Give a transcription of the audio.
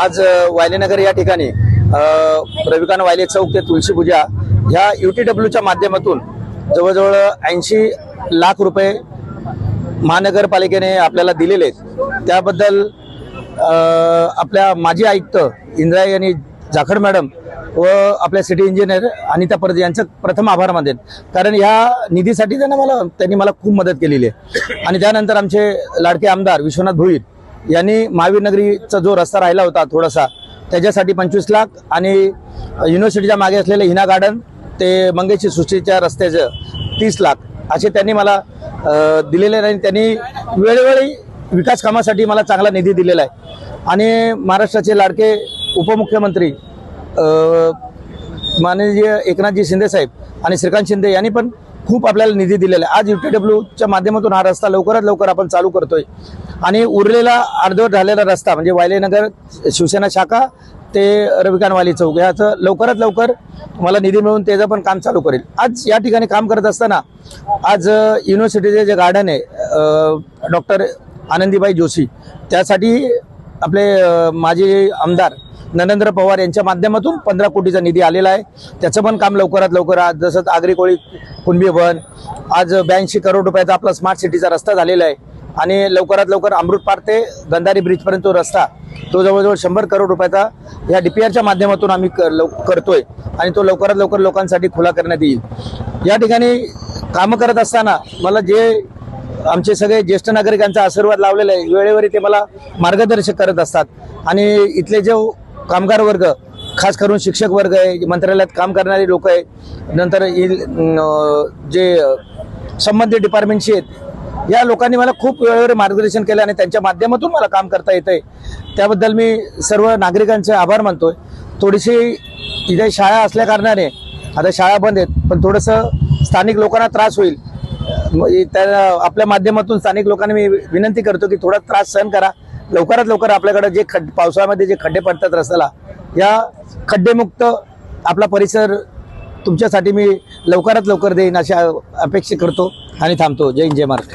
आज वायलेनगर या ठिकाणी रविकांत वायले चौक ते तुळशी पूजा ह्या युटीडब्ल्यूच्या माध्यमातून जवळजवळ ऐंशी लाख रुपये महानगरपालिकेने आपल्याला दिलेले आहेत. त्याबद्दल आपल्या माजी आयुक्त इंद्राय आणि जाखड मॅडम व आपल्या सिटी इंजिनियर अनिता परदे यांचं प्रथम आभार मानेन कारण ह्या निधीसाठी त्यांना मला त्यांनी मला खूप मदत केलेली आहे. आणि त्यानंतर आमचे लाडके आमदार विश्वनाथ भोईर यांनी महावीरनगरीचा जो रस्ता राहिला होता थोडासा त्याच्यासाठी पंचवीस लाख आणि युनिव्हर्सिटीच्या मागे असलेलं हिना गार्डन ते मंगेशी सृष्टीच्या रस्त्याचं तीस लाख असे त्यांनी मला दिलेले नाही त्यांनी वेळोवेळी विकास कामासाठी मला चांगला निधी दिलेला आहे. आणि महाराष्ट्राचे लाडके उपमुख्यमंत्री माननीय एकनाथजी शिंदे साहेब आणि श्रीकांत शिंदे यांनी पण खूप आपल्याला निधी दिलेला आहे. आज यफ टी डब्ल्यूच्या माध्यमातून हा रस्ता लवकरात लवकर आपण चालू करतोय. आणि उरलेला अर्धवट झालेला रस्ता म्हणजे वायलेनगर शिवसेना शाखा ते रविकानवाली चौक याचं लवकरात लवकर मला निधी मिळून त्याचं पण काम चालू करेल. आज या ठिकाणी काम करत असताना आज युनिव्हर्सिटीचे जे गार्डन आहे डॉक्टर आनंदीबाई जोशी त्यासाठी आपले माजी आमदार नरेंद्र पवार यांच्या माध्यमातून पंधरा कोटीचा निधी आलेला आहे. त्याचं पण काम लवकरात लवकर आज जसं आगरी कोळी कुणबी वन आज ब्याऐंशी करोड रुपयाचा आपला स्मार्ट सिटीचा रस्ता झालेला आहे. आणि लवकरात लवकर अमृत पार ते गंधारी ब्रिजपर्यंत तो रस्ता तो जवळजवळ शंभर करोड रुपयाचा या डी पी आरच्या माध्यमातून आम्ही कर- लव- करतोय. आणि तो लवकरात लवकर लोकांसाठी खुला करण्यात येईल. या ठिकाणी कामं करत असताना मला जे आमचे सगळे ज्येष्ठ नागरिकांचा आशीर्वाद लावलेला आहे वेळेवर ते मला मार्गदर्शक करत असतात. आणि इथले जे कामगार वर्ग खास करून शिक्षक वर्ग आहे मंत्रालयात काम करणारे लोक आहे नंतर जे संबंधित डिपार्टमेंटशी आहेत या लोकांनी मला खूप वेळेवर मार्गदर्शन केलं आणि त्यांच्या माध्यमातून मला काम करता येतंय. त्याबद्दल मी सर्व नागरिकांचे आभार मानतोय. थोडीशी इथे शाळा असल्या कारणाने आता शाळा बंद आहेत पण थोडंसं स्थानिक लोकांना त्रास होईल. त्या आपल्या माध्यमातून स्थानिक लोकांनी मी विनंती करतो की थोडा त्रास सहन करा. लवकरात लवकर आपल्याकडे जे खड्ड पावसाळ्यामध्ये जे खड्डे पडतात रस्त्याला या खड्डेमुक्त आपला परिसर तुमच्यासाठी मी लवकरात लवकर देईन अशा अपेक्षा करतो आणि थांबतो. जय हिंद जय महाराष्ट्र.